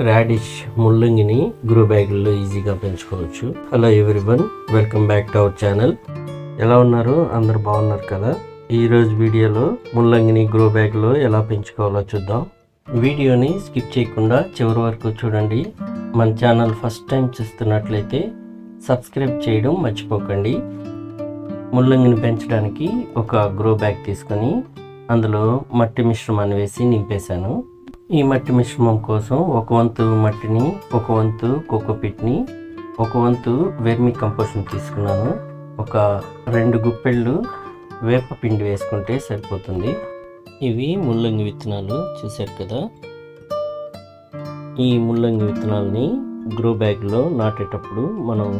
Radish ముల్లంగిని grow బ్యాగుల్లో ఈజీగా పెంచుకోవచ్చు. Hello everyone welcome back to our channel ఎలా ఉన్నారు? అందరు బాగున్నారు కదా? ఈరోజు వీడియోలో ముల్లంగిని గ్రో బ్యాగ్లో ఎలా పెంచుకోవాలో చూద్దాం. వీడియోని స్కిప్ చేయకుండా చివరి వరకు చూడండి. మన ఛానల్ ఫస్ట్ టైం చూస్తున్నట్లయితే సబ్స్క్రైబ్ చేయడం మర్చిపోకండి. ముల్లంగిని పెంచడానికి ఒక గ్రో బ్యాగ్ తీసుకొని అందులో మట్టి మిశ్రమాన్ని వేసి నింపేశాను. ఈ మట్టి మిశ్రమం కోసం ఒక వంతు మట్టిని ఒక వంతు కోకోపిట్ని ఒక వంతు వెర్మి కంపోస్ట్ని తీసుకున్నాను. ఒక రెండు గుప్పెళ్ళు వేప పిండి వేసుకుంటే సరిపోతుంది. ఇవి ముల్లంగి విత్తనాలు చూశారు కదా? ఈ ముల్లంగి విత్తనాలని గ్రో బ్యాగ్లో నాటేటప్పుడు మనం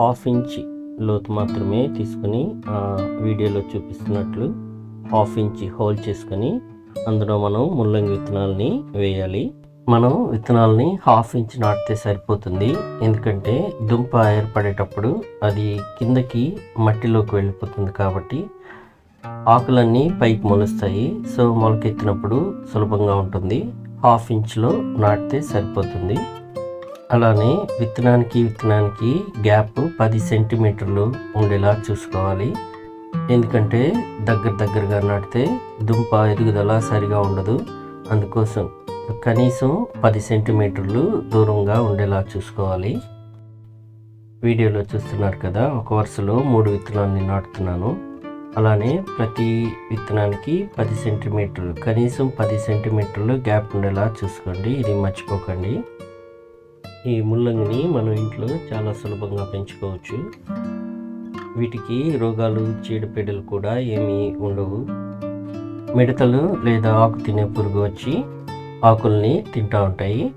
హాఫ్ ఇంచ్ లోతు మాత్రమే తీసుకుని వీడియోలో చూపిస్తున్నట్లు హాఫ్ ఇంచ్ హోల్ చేసుకొని అందులో మనం ముల్లంగి విత్తనాలని వేయాలి. మనం విత్తనాలని హాఫ్ ఇంచ్ నాటితే సరిపోతుంది. ఎందుకంటే దుంప ఏర్పడేటప్పుడు అది కిందకి మట్టిలోకి వెళ్ళిపోతుంది కాబట్టి ఆకులన్నీ పైకి మొలుస్తాయి. సో మొలకెత్తినప్పుడు సులభంగా ఉంటుంది. హాఫ్ ఇంచ్లో నాటితే సరిపోతుంది. అలానే విత్తనానికి విత్తనానికి గ్యాప్ పది సెంటీమీటర్లు ఉండేలా చూసుకోవాలి. ఎందుకంటే దగ్గర దగ్గరగా నాటితే దుంప ఎదుగుదల సరిగా ఉండదు. అందుకోసం కనీసం పది సెంటీమీటర్లు దూరంగా ఉండేలా చూసుకోవాలి. వీడియోలో చూస్తున్నారు కదా ఒక వరుసలో మూడు విత్తనాలని నాటుతున్నాను. అలానే ప్రతి విత్తనానికి పది సెంటీమీటర్లు కనీసం పది సెంటీమీటర్లు గ్యాప్ ఉండేలా చూసుకోండి. ఇది మర్చిపోకండి. ఈ ముల్లంగిని మనం ఇంట్లో చాలా సులభంగా పెంచుకోవచ్చు. వీటికి రోగాలు చీడపీడలు కూడా ఏమీ ఉండవు. మిడతలు లేదా ఆకు తినే పురుగు వచ్చి ఆకుల్ని తింటూ ఉంటాయి.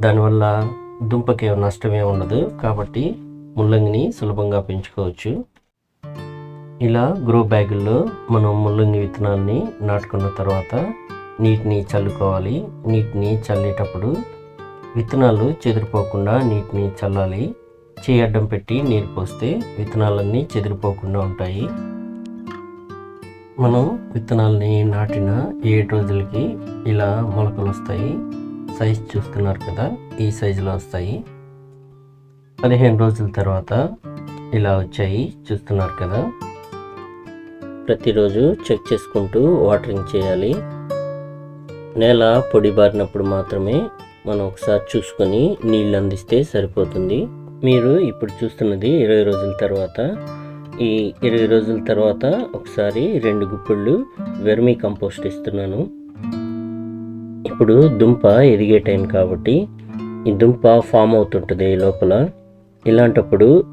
దానివల్ల దుంపకి నష్టమే ఉండదు. కాబట్టి ముల్లంగిని సులభంగా పెంచుకోవచ్చు. ఇలా గ్రో బ్యాగుల్లో మనం ముల్లంగి విత్తనాల్ని నాటుకున్న తర్వాత నీటిని చల్లుకోవాలి. నీటిని చల్లేటప్పుడు విత్తనాలు చెదిరిపోకుండా నీటిని చల్లాలి. చేయి అడ్డం పెట్టి నీరు పోస్తే విత్తనాలన్నీ చెదిరిపోకుండా ఉంటాయి. మనం విత్తనాలని నాటిన ఏడు రోజులకి ఇలా మొలకలు వస్తాయి. సైజ్ చూస్తున్నారు కదా ఈ సైజులో వస్తాయి. పదిహేను రోజుల తర్వాత ఇలా వచ్చాయి చూస్తున్నారు కదా. ప్రతిరోజు చెక్ చేసుకుంటూ వాటరింగ్ చేయాలి. నేల పొడి బారినప్పుడు మాత్రమే మనం ఒకసారి చూసుకొని నీళ్ళు అందిస్తే సరిపోతుంది. మీరు ఇప్పుడు చూస్తున్నది ఇరవై రోజుల తర్వాత. ఈ ఇరవై రోజుల తర్వాత ఒకసారి రెండు గుప్పిళ్ళు వెర్మీ కంపోస్ట్ ఇస్తున్నాను. ఇప్పుడు దుంప ఎదిగే టైం కాబట్టి ఈ దుంప ఫామ్ అవుతుంటుంది లోపల. ఇలాంటప్పుడు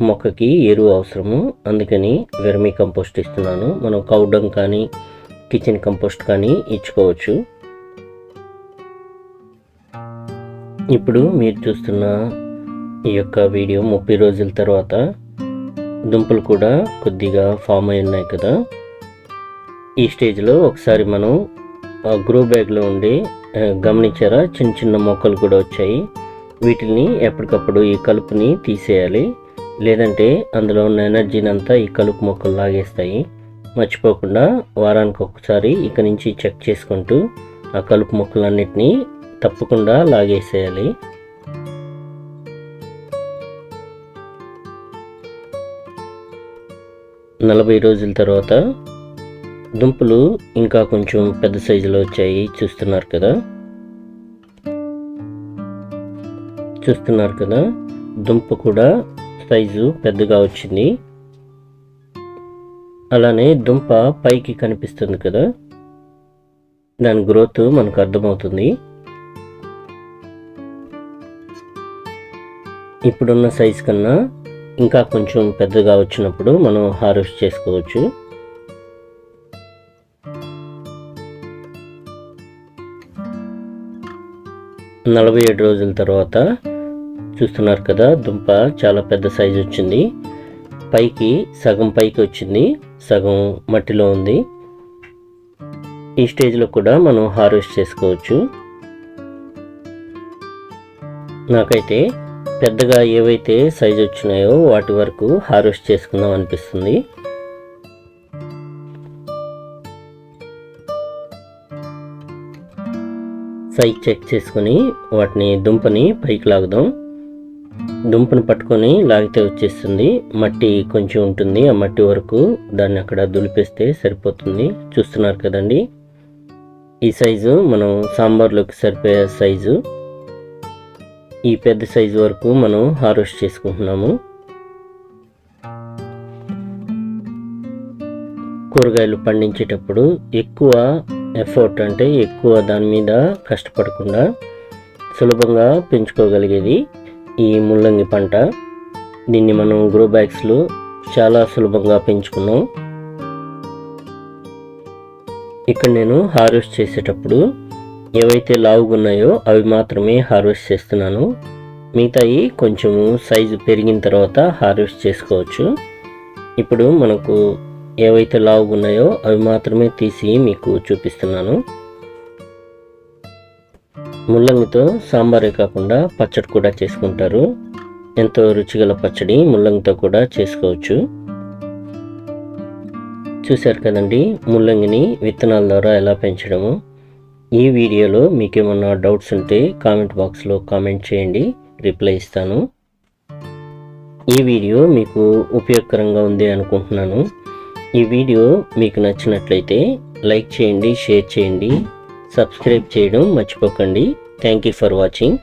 మొక్కకి ఎరువు అవసరము. అందుకని వెర్మీ కంపోస్ట్ ఇస్తున్నాను. మనం కౌడం కానీ కిచెన్ కంపోస్ట్ కానీ ఇచ్చుకోవచ్చు. ఇప్పుడు మీరు చూస్తున్న ఈ యొక్క వీడియో ముప్పై రోజుల తర్వాత దుంపలు కూడా కొద్దిగా ఫామ్ అయి ఉన్నాయి కదా. ఈ స్టేజ్లో ఒకసారి మనం గ్రో బ్యాగ్లో ఉండి గమనించారా? చిన్న చిన్న మొక్కలు కూడా వచ్చాయి. వీటిని ఎప్పటికప్పుడు ఈ కలుపుని తీసేయాలి. లేదంటే అందులో ఉన్న ఎనర్జీని అంతా ఈ కలుపు మొక్కలు లాగేస్తాయి. మర్చిపోకుండా వారానికి ఒకసారి ఇక నుంచి చెక్ చేసుకుంటూ ఆ కలుపు మొక్కలన్నిటినీ తప్పకుండా లాగేసేయాలి. నలభై రోజుల తర్వాత దుంపలు ఇంకా కొంచెం పెద్ద సైజులో వచ్చాయి. చూస్తున్నారు కదా? చూస్తున్నారు కదా? దుంప కూడా సైజు పెద్దగా వచ్చింది. అలానే దుంప పైకి కనిపిస్తుంది కదా? దాని గ్రోత్ మనకు అర్థమవుతుంది. ఇప్పుడున్న సైజు కన్నా ఇంకా కొంచెం పెద్దగా వచ్చినప్పుడు మనం హార్వెస్ట్ చేసుకోవచ్చు. నలభై ఏడు రోజుల తర్వాత చూస్తున్నారు కదా దుంప చాలా పెద్ద సైజు వచ్చింది. పైకి సగం పైకి వచ్చింది సగం మట్టిలో ఉంది. ఈ స్టేజ్లో కూడా మనం హార్వెస్ట్ చేసుకోవచ్చు. నాకైతే పెద్దగా ఏవైతే సైజు వచ్చినాయో వాటి వరకు హార్వెస్ట్ చేసుకుందాం అనిపిస్తుంది. సైజ్ చెక్ చేసుకొని వాటిని దుంపని పైకి లాగుదాం. దుంపను పట్టుకొని లాగితే వచ్చేస్తుంది. మట్టి కొంచెం ఉంటుంది. ఆ మట్టి వరకు దాన్ని అక్కడ దులిపేస్తే సరిపోతుంది. చూస్తున్నారు కదండి. ఈ సైజు మనం సాంబార్లోకి సరిపోయే సైజు ఈ పెద్ద సైజు వరకు మనం హార్వెస్ట్ చేసుకుంటున్నాము. కూరగాయలు పండించేటప్పుడు ఎక్కువ ఎఫర్ట్ అంటే ఎక్కువ దాని మీద కష్టపడకుండా సులభంగా పెంచుకోగలిగేది ఈ ముల్లంగి పంట. దీన్ని మనం గ్రో బ్యాగ్స్లో చాలా సులభంగా పెంచుకున్నాం. ఇక్కడ నేను హార్వెస్ట్ చేసేటప్పుడు ఏవైతే లావుగా ఉన్నాయో అవి మాత్రమే హార్వెస్ట్ చేస్తున్నాను. మిగతాయి కొంచెము సైజు పెరిగిన తర్వాత హార్వెస్ట్ చేసుకోవచ్చు. ఇప్పుడు మనకు ఏవైతే లావుగా ఉన్నాయో అవి మాత్రమే తీసి మీకు చూపిస్తున్నాను. ముల్లంగితో సాంబారే కాకుండా పచ్చడి కూడా చేసుకుంటారు. ఎంతో రుచిగల పచ్చడి ముల్లంగితో కూడా చేసుకోవచ్చు. చూశారు కదండి ముల్లంగిని విత్తనాల ద్వారా ఎలా పెంచడము? ఈ వీడియోలో మీకు ఏమన్నా డౌట్స్ ఉంటే కామెంట్ బాక్స్లో కామెంట్ చేయండి రిప్లై ఇస్తాను. ఈ వీడియో మీకు ఉపయోగకరంగా ఉంది అనుకుంటున్నాను. ఈ వీడియో మీకు నచ్చినట్లయితే లైక్ చేయండి షేర్ చేయండి సబ్స్క్రైబ్ చేయడం మర్చిపోకండి. Thank you for watching.